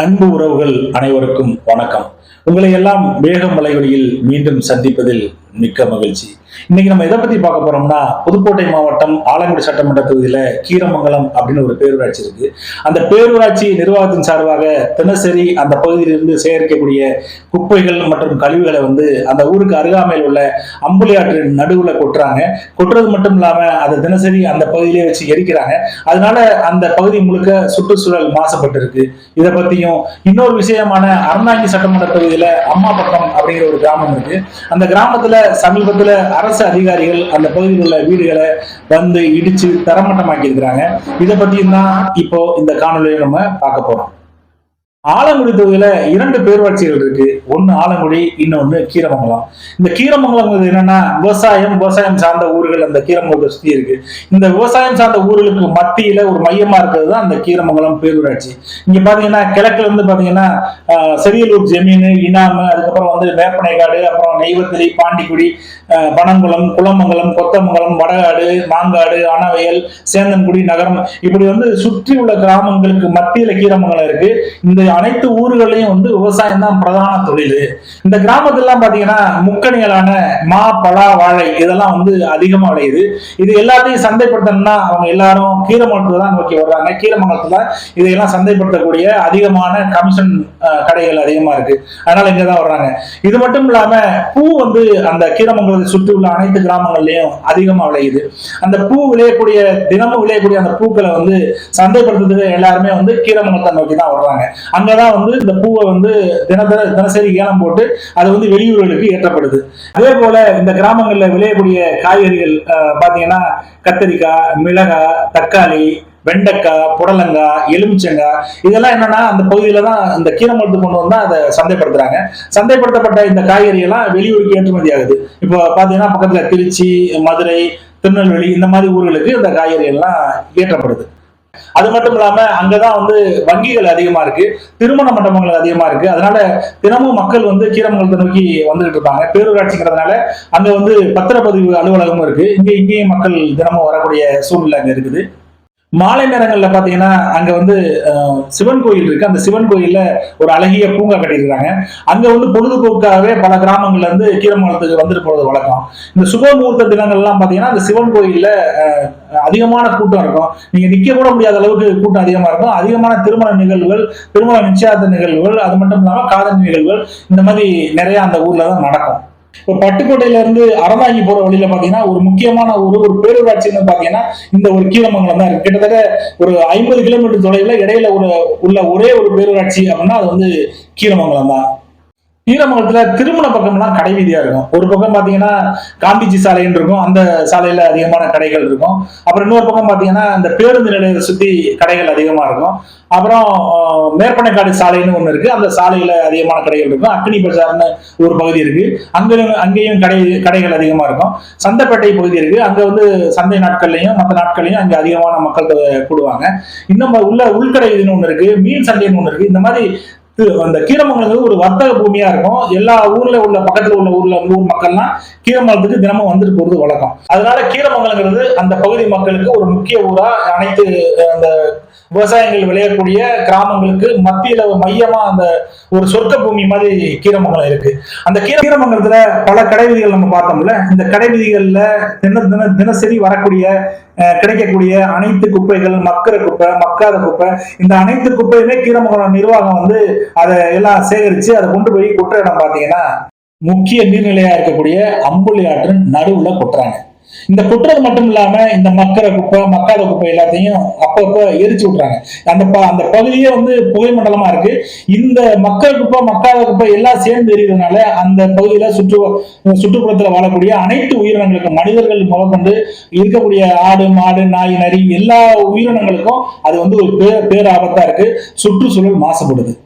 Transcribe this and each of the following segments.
அன்பு உறவுகள் அனைவருக்கும் வணக்கம். உங்களை எல்லாம் வேகம் மலைவழியில் மீண்டும் சந்திப்பதில் மிக்க மகிழ்ச்சி. இன்னைக்கு நம்ம எதை பத்தி பார்க்க போறோம்னா புதுக்கோட்டை மாவட்டம் ஆலங்குடி சட்டமன்ற தொகுதியில கீரமங்கலம் அப்படின்னு ஒரு பேரூராட்சி இருக்கு. அந்த பேரூராட்சி நிர்வாகத்தின் சார்பாக தினசரி அந்த பகுதியிலிருந்து சேகரிக்கக்கூடிய குப்பைகள் மற்றும் கழிவுகளை வந்து அந்த ஊருக்கு அருகாமையில் உள்ள அம்புலி ஆற்றின் நடுவுல கொட்டுறாங்க. கொட்டுறது மட்டும் இல்லாம அதை தினசரி அந்த பகுதியிலே வச்சு எரிக்கிறாங்க. அதனால அந்த பகுதி முழுக்க சுற்றுச்சூழல் மாசுபட்டு இருக்கு இதை பத்தியும் இன்னொரு விஷயமான அறந்தாங்கி சட்டமன்ற தொகுதியில அம்மாபக்கம் அப்படிங்கிற ஒரு கிராமம் இருக்கு. அந்த கிராமத்துல சமீபத்துல அரசு அரசு அதிகாரிகள் அந்த பகுதியில் உள்ள வீடுகளை வந்து இடிச்சு தரமட்டமாக்கி இருக்கிறாங்க இதை பத்தியும் தான் இப்போ இந்த காணொலியை நம்ம பார்க்க போறோம். ஆலங்குடி தொகுதியில இரண்டு பேரூராட்சிகள் இருக்கு. ஒன்னு ஆலங்குடி இன்னொன்னு கீரமங்கலம். இந்த கீரமங்கலம் என்னன்னா விவசாயம் விவசாயம் சார்ந்த ஊர்கள் அந்த கீரமங்கலத்தை சுத்தி இருக்கு. இந்த விவசாயம் சார்ந்த ஊர்களுக்கு மத்தியில ஒரு மையமா இருக்கிறது தான் அந்த கீரமங்கலம் பேரூராட்சி. இங்க பாத்தீங்கன்னா கிழக்குல இருந்து பாத்தீங்கன்னா ஆஹ், செரியலூர் ஜெமீன் இனாமு அதுக்கப்புறம் வந்து வேப்பனைக்காடு அப்புறம் நெய்வத்திரி பாண்டிக்குடி பனங்குளம் குளமங்கலம் கொத்தமங்கலம் வடகாடு மாங்காடு அணவயல் சேந்தன்குடி நகரம். இப்படி வந்து சுற்றி உள்ள கிராமங்களுக்கு மத்தியில கீரமங்கலம் இருக்கு. இந்த அனைத்து ஊர்களையும் வந்து விவசாயம் தான் பிரதான தொழில். இந்த கிராமத்திலாம் பாத்தீங்கன்னா முக்கணிகளான மா பலா வாழை இதெல்லாம் வந்து அதிகமா விளையுது. இது எல்லாத்தையும் சந்தைப்படுத்தணும்னா அவங்க எல்லாரும் கீரமங்கலத்தை தான் நோக்கி வர்றாங்க. கீரமங்கலத்துல இதையெல்லாம் சந்தைப்படுத்தக்கூடிய அதிகமான கமிஷன் கடைகள் அதிகமா இருக்கு. அதனால இங்க தான் வர்றாங்க. இது மட்டும் இல்லாம பூ வந்து அந்த கீரமங்கலத்தை சுற்றி உள்ள அனைத்து கிராமங்கள்லயும் அதிகமா விளையுது. அந்த பூ விளையக்கூடிய தினமும் விளையக்கூடிய அந்த பூக்களை வந்து சந்தைப்படுத்துறதுக்கு எல்லாருமே வந்து கீரமங்கலத்தை நோக்கி தான் வர்றாங்க. அங்கதான் வந்து இந்த பூவை வந்து தின தினசரி ஏலம் போட்டு அது வந்து வெளியூர்களுக்கு ஏற்றப்படுது. அதே போல இந்த கிராமங்கள்ல விளையக்கூடிய காய்கறிகள் பார்த்தீங்கன்னா பாத்தீங்கன்னா கத்தரிக்காய் மிளகாய் தக்காளி வெண்டைக்காய் புடலங்காய் எலுமிச்சங்காய் இதெல்லாம் என்னன்னா அந்த பகுதியில தான் இந்த கீரமரத்து கொண்டு வந்தா அதை சந்தைப்படுத்துறாங்க. சந்தைப்படுத்தப்பட்ட இந்த காய்கறி எல்லாம் வெளியூருக்கு ஏற்றுமதி ஆகுது. இப்போ பாத்தீங்கன்னா பக்கத்துல திருச்சி மதுரை திருநெல்வேலி இந்த மாதிரி ஊர்களுக்கு இந்த காய்கறி எல்லாம் ஏற்றப்படுது. அது மட்டும் இல்லாம அங்கதான் வந்து வங்கிகள் அதிகமா இருக்கு திருமண மண்டபங்கள் அதிகமா இருக்கு. அதனால தினமும் மக்கள் வந்து கீரமங்கலத்தை நோக்கி வந்துகிட்டு இருப்பாங்க பேரூராட்சிங்கிறதுனால அங்க வந்து பத்திரப்பதிவு அலுவலகமும் இருக்கு. இங்க இங்கேயும் மக்கள் தினமும் வரக்கூடிய சூழ்நிலை அங்க இருக்குது. மாலை நேரங்களில் பார்த்தீங்கன்னா அங்கே வந்து சிவன் கோயில் இருக்கு. அந்த சிவன் கோயிலில் ஒரு அழகிய பூங்கா கட்டியிருக்காங்க. அங்கே வந்து பொழுதுபோக்காகவே பல கிராமங்கள்லேருந்து கீரமங்கலத்துக்கு வந்துட்டு போகிறது வழக்கம். இந்த சுப முகூர்த்த தினங்கள்லாம் பார்த்தீங்கன்னா அந்த சிவன் கோயிலில் அதிகமான கூட்டம் இருக்கும். நீங்கள் நிற்க கூட முடியாத அளவுக்கு கூட்டம் அதிகமாக இருக்கும். அதிகமான திருமண நிகழ்வுகள் திருமண நிச்சயார்த்த நிகழ்வுகள் அது மட்டும் இல்லாமல் காதல் நிகழ்வுகள் இந்த மாதிரி நிறையா அந்த ஊரில் தான் நடக்கும். இப்போ பட்டுக்கோட்டையில இருந்து அறந்தாங்கி போற வழியில பாத்தீங்கன்னா ஒரு முக்கியமான ஒரு ஒரு பேரூராட்சின்னு பாத்தீங்கன்னா இந்த ஒரு கீரமங்கலம் தான் இருக்கு. கிட்டத்தட்ட ஒரு ஐம்பது கிலோமீட்டர் தொலைவுல இடையில ஒரு உள்ள ஒரே ஒரு பேரூராட்சி அப்படின்னா அது வந்து கீழமங்கலம் தான். கீரமங்கலத்துல திருமண பக்கம்லாம் கடை வீதியா இருக்கும். ஒரு பக்கம் பாத்தீங்கன்னா காந்திஜி சாலைன்னு இருக்கும். அந்த சாலையில அதிகமான கடைகள் இருக்கும். அப்புறம் இன்னொரு பக்கம் பாத்தீங்கன்னா இந்த பேருந்து நிலையத்தை சுத்தி கடைகள் அதிகமா இருக்கும். அப்புறம் மேற்பனைக்காடு சாலைன்னு ஒண்ணு இருக்கு. அந்த சாலையில அதிகமான கடைகள் இருக்கும். அக்னி பஜார்னு ஒரு பகுதி இருக்கு. அங்கேயும் அங்கேயும் கடை கடைகள் அதிகமா இருக்கும். சந்தைப்பேட்டை பகுதி இருக்கு. அங்க வந்து சந்தை நாட்கள்லையும் மற்ற நாட்கள்லையும் அங்க அதிகமான மக்கள் கூடுவாங்க. இன்னும் உள்ள உள்கடை இதுன்னு ஒண்ணு இருக்கு. மீன் சந்தைன்னு ஒண்ணு இருக்கு. இந்த மாதிரி அந்த கீரமங்கலம் ஒரு வர்த்தக பூமியா இருக்கும். எல்லா ஊர்ல உள்ள பக்கத்துல உள்ள ஊர்ல ஊர் மக்கள்லாம் கீரமங்கலத்துக்கு தினமும் வந்துட்டு போறது வழக்கம். அதனால கீரமங்கலங்கிறது அந்த பகுதி மக்களுக்கு ஒரு முக்கிய ஊரா அனைத்து அந்த விவசாயங்கள் விளையக்கூடிய கிராமங்களுக்கு மத்தியில மையமா அந்த ஒரு சொர்க்க பூமி மாதிரி கீரமங்கலம் இருக்கு. அந்த கீரமங்கலத்துல பல கடைவீதிகள் நம்ம பார்த்தோம்ல. இந்த கடைவீதிகளில் தின தின தினசரி வரக்கூடிய கிடைக்கக்கூடிய அனைத்து குப்பைகள் மக்கிற குப்பை மக்காத குப்பை இந்த அனைத்து குப்பையுமே கீரமங்கலம் நிர்வாகம் வந்து அதை எல்லாம் சேகரிச்சு அதை கொண்டு போய் கொட்டுற இடம் பார்த்தீங்கன்னா முக்கிய நீர்நிலையா இருக்கக்கூடிய அம்புலி ஆற்றின் நடுவுல கொட்டுறாங்க. இந்த கொட்டுறது மட்டும் இல்லாம இந்த மக்கர குப்பை மக்காத குப்பை எல்லாத்தையும் அப்பப்போ எரிச்சு விட்டுறாங்க. அந்த ப- அந்த பகுதியே வந்து புகை மண்டலமா இருக்கு. இந்த மக்கள் குப்பை மக்காத குப்பை எல்லாம் சேர்ந்து எரியறதுனால அந்த பகுதியில சுற்று சுற்றுப்புறத்துல வாழக்கூடிய அனைத்து உயிரினங்களுக்கு மனிதர்கள் முதற்கொண்டு இருக்கக்கூடிய ஆடு மாடு நாய் நரி எல்லா உயிரினங்களுக்கும் அது வந்து ஒரு பேர் பேராபத்தா இருக்கு. சுற்றுச்சூழல் மாசுபடுது.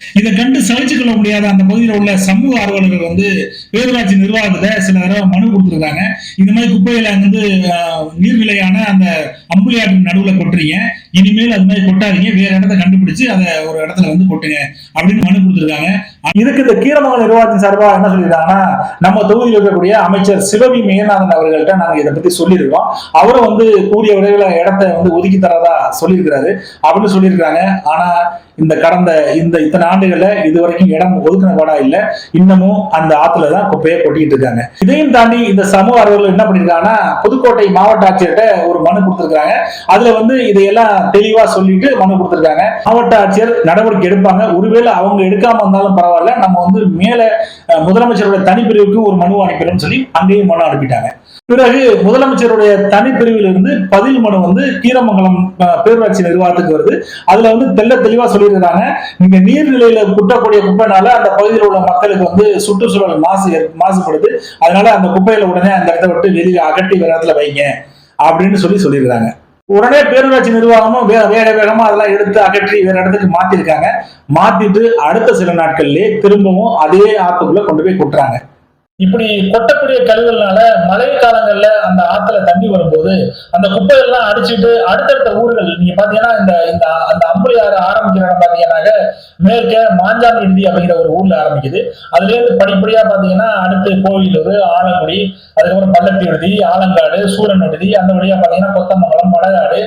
இதை கண்டு சகிச்சுக்கொள்ள முடியாத அந்த பகுதியில் உள்ள சமூக ஆர்வலர்கள் வந்து பேரூராட்சி நிர்வாகத்துல சில தடவை மனு கொடுத்துருக்காங்க. இந்த மாதிரி குப்பையில வந்து ஆஹ், நீர்நிலையான அந்த அம்புலியாட்டு நடுவுல கொட்டுறீங்க. இனிமேல் அது மாதிரி கொட்டாதீங்க. வேற இடத்த கண்டுபிடிச்சு அதை ஒரு இடத்துல வந்து கொட்டுங்க அப்படின்னு மனு கொடுத்துருக்காங்க. இதுக்கு இந்த கீரமங்கலம் நிர்வாகத்தின் சார்பா என்ன சொல்லியிருக்காங்கன்னா நம்ம தொகுதியில் இருக்கக்கூடிய அமைச்சர் சிவபி மேகநாதன் அவர்கள்ட்ட நாங்க இதை பத்தி சொல்லியிருக்கோம். அவரும் வந்து கூடிய விரைவில் இடத்த வந்து ஒதுக்கி தரதா சொல்லியிருக்கிறாரு. அப்படின்னு சொல்லியிருக்காங்க ஆனா இந்த கடந்த இந்த இத்தனை ஆண்டுகள்ல இது வரைக்கும் இடம் ஒதுக்கின பாடா இல்ல. இன்னமும் அந்த ஆத்துல தான் குப்பையை கொட்டிட்டு இருக்காங்க. இதையும் தாண்டி இந்த சமூக ஆர்வலர்கள் என்ன பண்ணிருக்காங்கன்னா புதுக்கோட்டை மாவட்ட ஆட்சியர்கிட்ட ஒரு மனு கொடுத்திருக்காங்க. அதுல வந்து இதையெல்லாம் தெளிவா சொல்லிட்டு மனு கொடுத்திருக்காங்க. மாவட்ட ஆட்சியர் நடவடிக்கை எடுப்பாங்க. ஒருவேளை அவங்க எடுக்காம இருந்தாலும் பரவாயில்ல. நம்ம வந்து மேல அஹ், முதலமைச்சருடைய தனிப்பிரிவுக்கு ஒரு மனு அனுப்பிடும் சொல்லி அங்கேயும் மனு அனுப்பிட்டாங்க. பிறகு முதலமைச்சருடைய தனிப்பிரிவில் இருந்து பதில் மனு வந்து கீரமங்கலம் பேரூராட்சி நிர்வாகத்துக்கு வருது. அதுல வந்து தெள்ள தெளிவா சொல்லியிருக்காங்க இங்க நீர்நிலையில குட்டக்கூடிய குப்பைனால அந்த பகுதியில் உள்ள மக்களுக்கு வந்து சுற்றுச்சூழல் மாசு மாசுபடுது. அதனால அந்த குப்பையில உடனே அந்த இடத்த விட்டு வெளியே அகட்டி வேற இடத்துல வைங்க. அப்படின்னு சொல்லி சொல்லியிருக்காங்க. உடனே பேரூராட்சி நிர்வாகமும் வே வேக வேகமா அதெல்லாம் எடுத்து அகற்றி வேற இடத்துக்கு மாத்திருக்காங்க. மாத்திட்டு அடுத்த சில நாட்கள்லயே திரும்பவும் அதே ஆத்துக்குள்ள கொண்டு போய் கொட்டுறாங்க. இப்படி கொட்டக்கூடிய கழிவுகள்னால மழை காலங்கள்ல அந்த ஆத்துல தண்ணி வரும்போது அந்த குப்பையெல்லாம் அடிச்சுட்டு அடுத்தடுத்த ஊர்கள் நீங்க பாத்தீங்கன்னா இந்த இந்த அந்த அம்புலி ஆறு ஆரம்பிக்கிறாங்க பாத்தீங்கன்னாக்க மேற்கே மாஞ்சான் விடுதி அப்படிங்கிற ஒரு ஊர்ல ஆரம்பிக்குது. அதுல இருந்து படிப்படியா பாத்தீங்கன்னா அடுத்து கோவிலூர் ஆலங்குடி அதுக்கப்புறம் பள்ளத்தி விடுதி ஆலங்காடு சூரன் விடுதி அந்த வழியா பாத்தீங்கன்னா கொத்தமங்கலம் மடகாடு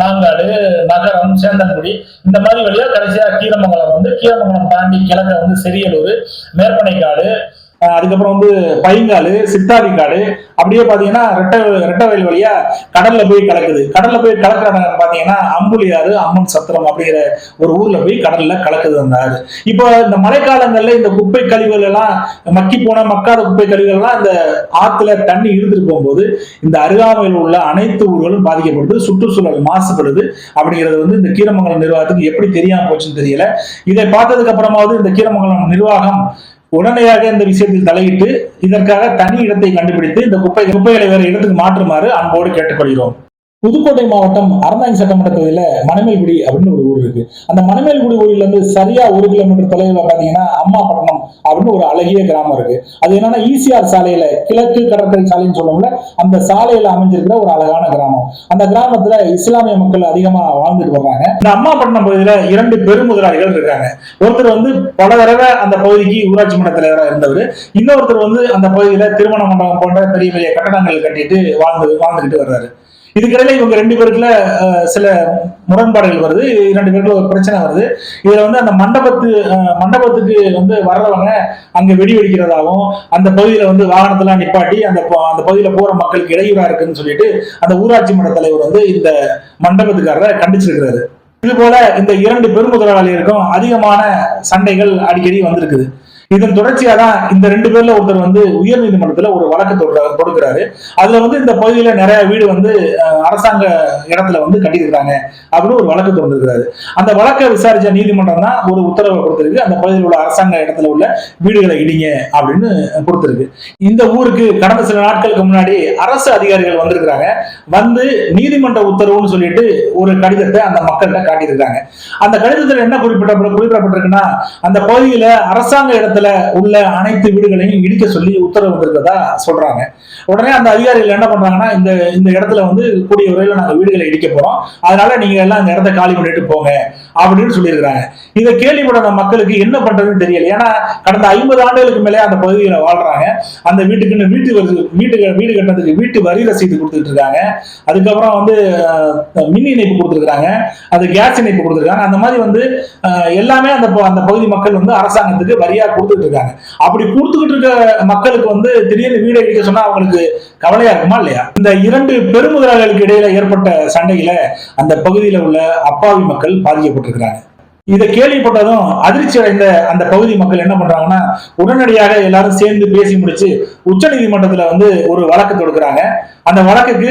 மாங்காடு நகரம் சேந்தன்குடி இந்த மாதிரி வழியா கடைசியா கீரமங்கலம் வந்து கீரமங்கலம் தாண்டி கிழக்க வந்து செரியலூர் மேற்பனைக்காடு அதுக்கப்புறம் வந்து பைங்காலு சித்தாதி காடு அப்படியே பாத்தீங்கன்னா ரெட்ட வயல் வழியா கடல்ல போய் கலக்குது. கடல்ல போய் கலக்கிற இடம் பாத்தீங்கன்னா அம்புலியாறு அம்மன் சத்திரம் அப்படிங்கிற ஒரு ஊர்ல போய் கடல்ல கலக்குது அந்த ஆறு. இப்போ இந்த மழைக்காலங்கள்ல இந்த குப்பை கழிவுகள் எல்லாம் மக்கி போன மக்காத குப்பை கழிவுகள் எல்லாம் இந்த ஆத்துல தண்ணி இழுத்துட்டு போகும்போது இந்த அருகாமையில் உள்ள அனைத்து ஊர்களும் பாதிக்கப்படுது சுற்றுச்சூழல் மாசுபடுது அப்படிங்கிறது வந்து இந்த கீரமங்கலம் நிர்வாகத்துக்கு எப்படி தெரியாம போச்சுன்னு தெரியல. இதை பார்த்ததுக்கு அப்புறமாவது இந்த கீரமங்கலம் நிர்வாகம் உடனடியாக இந்த விஷயத்தில் தலையிட்டு இதற்காக தனி இடத்தை கண்டுபிடித்து இந்த குப்பை குப்பைகளை வேறு இடத்துக்கு மாற்றுமாறு அன்போடு கேட்டுக்கொள்கிறோம். புதுக்கோட்டை மாவட்டம் அறந்தாங்கி சட்டமன்ற தொகுதியில மணமேல்குடி அப்படின்னு ஒரு ஊர் இருக்கு. அந்த மணமேல்குடி ஊர்ல இருந்து சரியா ஒரு கிலோமீட்டர் தொலைவில் பாத்தீங்கன்னா அம்மாப்பட்டினம் அப்படின்னு ஒரு அழகிய கிராமம் இருக்கு. அது என்னன்னா ஈசிஆர் சாலையில கிழக்கு கடற்கரை சாலைன்னு சொல்லுவோம்ல அந்த சாலையில அமைஞ்சிருக்கிற ஒரு அழகான கிராமம். அந்த கிராமத்துல இஸ்லாமிய மக்கள் அதிகமா வாழ்ந்துட்டு வர்றாங்க. இந்த அம்மாப்பட்டினம் பகுதியில இரண்டு பெருமுதலாளிகள் இருக்காங்க. ஒருத்தர் வந்து பல தடவை அந்த பகுதிக்கு ஊராட்சி மன்ற தலைவராக இருந்தவர். இன்னொருத்தர் வந்து அந்த பகுதியில திருமண மண்டபம் போன்ற பெரிய பெரிய கட்டடங்கள் கட்டிட்டு வாழ்ந்து வாழ்ந்துகிட்டு வர்றாரு. இதுக்கிடையில இவங்க ரெண்டு பேருக்குள்ள சில முரண்பாடுகள் வருது. இரண்டு பேருக்குள்ள ஒரு பிரச்சனை வருது. இதுல வந்து அந்த மண்டபத்து மண்டபத்துக்கு வந்து வர்றவங்க அங்க வெடி வெடிக்கிறதாகவும் அந்த பகுதியில வந்து வாகனத்தெல்லாம் நிப்பாட்டி அந்த ப- அந்த பகுதியில போற மக்களுக்கு இடையூறா இருக்குன்னு சொல்லிட்டு அந்த ஊராட்சி மன்ற தலைவர் வந்து இந்த மண்டபத்துக்காரரை கண்டிச்சிருக்கிறாரு. இது போல இந்த இரண்டு பெருமுதலாளிகளுக்கும் அதிகமான சண்டைகள் அடிக்கடி வந்திருக்குது. இதன் தொடர்ச்சியா தான் இந்த ரெண்டு பேர்ல ஒருத்தர் வந்து உயர் நீதிமன்றத்துல ஒரு வழக்கு தொடுக்கிறாரு. அதுல வந்து இந்த பகுதியில நிறைய வீடு வந்து அரசாங்க இடத்துல வந்து கட்டியிருக்கிறாங்க அப்படின்னு ஒரு வழக்கு தொடர்ந்துருக்கிறாரு அந்த வழக்கை விசாரிச்ச நீதிமன்றம் தான் ஒரு உத்தரவை கொடுத்திருக்கு. அந்த பகுதியில் உள்ள அரசாங்க இடத்துல உள்ள வீடுகளை இடிங்க அப்படின்னு கொடுத்திருக்கு. இந்த ஊருக்கு கடந்த சில நாட்களுக்கு முன்னாடி அரசு அதிகாரிகள் வந்திருக்கிறாங்க. வந்து நீதிமன்ற உத்தரவுன்னு சொல்லிட்டு ஒரு கடிதத்தை அந்த மக்கள்கிட்ட காட்டியிருக்காங்க அந்த கடிதத்தில் என்ன குறிப்பிட்ட குறிப்பிடப்பட்டிருக்குன்னா அந்த பகுதியில அரசாங்க இடத்துல உள்ள அனைத்து வீடுகளையும் இடிக்க சொல்லி உத்தரவு வந்திருக்கிறதா சொல்றாங்க. உடனே அந்த அதிகாரிகள் என்ன பண்றாங்கன்னா இந்த இந்த இடத்துல வந்து கூடிய விரைவில் நாங்க வீடுகளை இடிக்க போறோம். அதனால நீங்க எல்லாம் இந்த இடத்த காலி பண்ணிட்டு போங்க. அப்படின்னு சொல்லியிருக்கிறாங்க. இதை கேள்விப்பட்ட மக்களுக்கு என்ன பண்றதுன்னு தெரியல. ஏன்னா கடந்த ஐம்பது ஆண்டுகளுக்கு மேலே அந்த பகுதியில் வாழ்றாங்க. அந்த வீட்டுக்குன்னு வீட்டு வரி வீட்டு வீடு கட்டுறதுக்கு வீட்டு வரி ரசீது கொடுத்துட்டு இருக்காங்க அதுக்கப்புறம் வந்து மின் இணைப்பு கொடுத்துருக்காங்க அது கேஸ் இணைப்பு கொடுத்துருக்காங்க. அந்த மாதிரி வந்து எல்லாமே அந்த ப- அந்த பகுதி மக்கள் வந்து அரசாங்கத்துக்கு வரியா கொடுத்துட்டு இருக்காங்க அப்படி கொடுத்துக்கிட்டு இருக்க மக்களுக்கு வந்து திடீர்னு வீடு அடிக்க சொன்னா அவங்களுக்கு கவலையா இருக்குமா இல்லையா? இந்த இரண்டு பெருமுதலாளிகளுக்கு இடையில ஏற்பட்ட சண்டையில அந்த பகுதியில் உள்ள அப்பாவி மக்கள் பாதிக்கப்பட்டிருக்கிறாங்க இதை கேள்விப்பட்டதும் அதிர்ச்சி அடைந்த அந்த பகுதி மக்கள் என்ன பண்றாங்கன்னா உடனடியாக எல்லாரும் சேர்ந்து பேசி முடிச்சு உச்சநீதிமன்றத்துல வந்து ஒரு வழக்கு தொடுக்கிறாங்க. அந்த வழக்குக்கு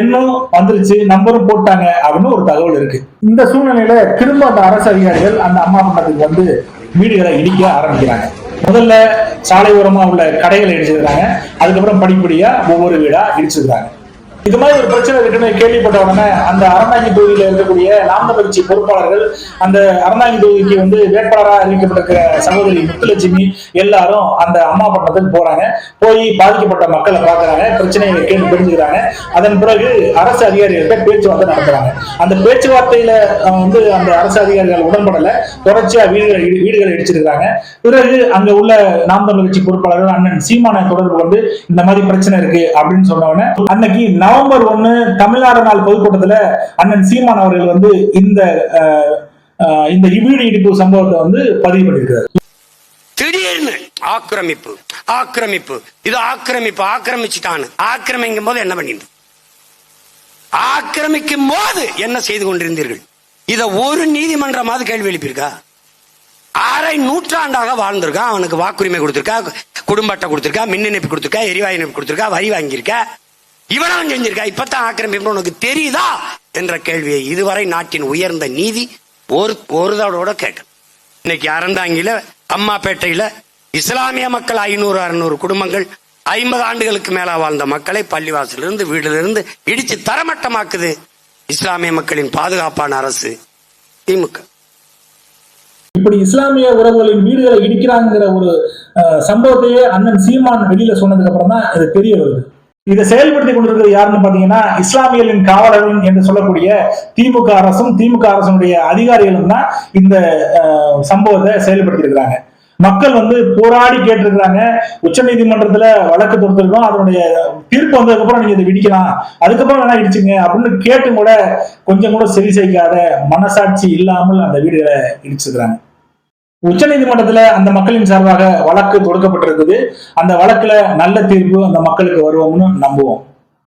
எண்ணும் வந்துருச்சு நம்பரும் போட்டாங்க அப்படின்னு ஒரு தகவல் இருக்கு. இந்த சூழ்நிலையில திரும்ப அந்த அரசு அதிகாரிகள் அந்த அம்மா மண்டலத்துக்கு வந்து வீடுகளை இடிக்க ஆரம்பிக்கிறாங்க. முதல்ல சாலை ஓரமா உள்ள கடைகளை இடிச்சிருக்காங்க அதுக்கப்புறம் படிப்படியா ஒவ்வொரு வீடா இடிச்சிருக்காங்க இது மாதிரி ஒரு பிரச்சனை இருக்குன்னு கேள்விப்பட்ட உடனே. அந்த அறந்தாங்கி தொகுதியில இருக்கக்கூடிய நாம் பொறுப்பாளர்கள் அந்த அறந்தாங்கி தொகுதிக்கு வந்து வேட்பாளராக அறிவிக்கப்பட்டிருக்கிற சகோதரி முத்துலட்சுமி எல்லாரும் அந்த அம்மா பட்டத்துக்கு போறாங்க. போய் பாதிக்கப்பட்ட மக்களை பாக்குறாங்க பிரச்சனைகளை கேட்டு தெரிஞ்சுக்கிறாங்க. அதன் பிறகு அரசு அதிகாரிகள்கிட்ட பேச்சுவார்த்தை நடத்துறாங்க. அந்த பேச்சுவார்த்தையில வந்து அந்த அரசு அதிகாரிகள் உடன்படல. தொடர்ச்சியா வீடுகளை வீடுகளை இடிச்சிருக்கிறாங்க. பிறகு அங்க உள்ள நாம் பொறுப்பாளர்கள் அண்ணன் சீமான தொடர்பு கொண்டு இந்த மாதிரி பிரச்சனை இருக்கு அப்படின்னு சொன்ன உடனே அன்னைக்கு நவம்பர் ஒண்ணு தமிழ்நாடு நாள் பொதுக்கூட்டத்துல அண்ணன் சீமான் அவர்கள் வந்து இந்த இந்த இவ்வீடு இடிப்பு சம்பவத்தை வந்து பதிவு பண்ணியிருக்காரு. திடீர்னு ஆக்கிரமிப்பு ஆக்கிரமிப்பு. இது ஆக்கிரமிப்பு ஆக்கிரமிச்சுட்டான்னு. ஆக்கிரமிக்கும் போது என்ன பண்ணிட்டு ஆக்கிரமிக்கும் போது என்ன செய்து கொண்டிருந்தீர்கள்? இத ஒரு நீதிமன்றமாவது கேள்வி எழுப்பியிருக்கா? அரை நூற்றாண்டாக வாழ்ந்திருக்கான். அவனுக்கு வாக்குரிமை கொடுத்திருக்கா குடும்ப அட்டை கொடுத்திருக்கா மின் இணைப்பு கொடுத்திருக்கா எரிவாயு இணைப்பு கொடுத்திருக்கா வரி வாங்கியிருக்கா இவனும் செஞ்சிருக்கா? இப்பதான் ஆக்கிரமிப்பு உனக்கு தெரியுதா? என்ற கேள்வியை இதுவரை நாட்டின் உயர்ந்த நீதி ஒரு ஒரு தடவோட கேட்க இன்னைக்கு அறந்தாங்கில அம்மாப்பேட்டையில இஸ்லாமிய மக்கள் ஐநூறு அறுநூறு குடும்பங்கள் ஐம்பது ஆண்டுகளுக்கு மேல வாழ்ந்த மக்களை பள்ளிவாசலிருந்து இருந்து இடிச்சு தரமட்டமாக்குது இஸ்லாமிய மக்களின் பாதுகாப்பான அரசு திமுக. இப்படி இஸ்லாமிய உறவுகளின் வீடுகளை இடிக்கிறாங்கிற ஒரு சம்பவத்தையே அண்ணன் சீமான் வெளியில சொன்னதுக்கு அப்புறம் தான் இது தெரிய வருது. இதை செயல்படுத்தி கொண்டிருக்கிறது யாருன்னு பாத்தீங்கன்னா இஸ்லாமியர்களின் காவலர்கள் என்று சொல்லக்கூடிய திமுக அரசும் திமுக அரசனுடைய அதிகாரிகளும் தான் இந்த சம்பவத்தை செயல்படுத்தி இருக்கிறாங்க. மக்கள் வந்து போராடி கேட்டிருக்கிறாங்க. உச்ச நீதிமன்றத்துல வழக்கு தொடுத்திருக்கோம். அதனுடைய தீர்ப்பு வந்ததுக்கு அப்புறம் நீங்க இதை விடிக்கலாம் அதுக்கப்புறம் வேணா இடிச்சுங்க அப்படின்னு கேட்டும் கூட கொஞ்சம் கூட சரி செய்யாத மனசாட்சி இல்லாமல் அந்த வீடுகளை இடிச்சிருக்கிறாங்க. உச்ச நீதிமன்றத்துல அந்த மக்களின் சார்பாக வழக்கு தொடுக்கப்பட்டிருக்குது அந்த வழக்குல நல்ல தீர்ப்பு அந்த மக்களுக்கு வருவோம்னு நம்புவோம்.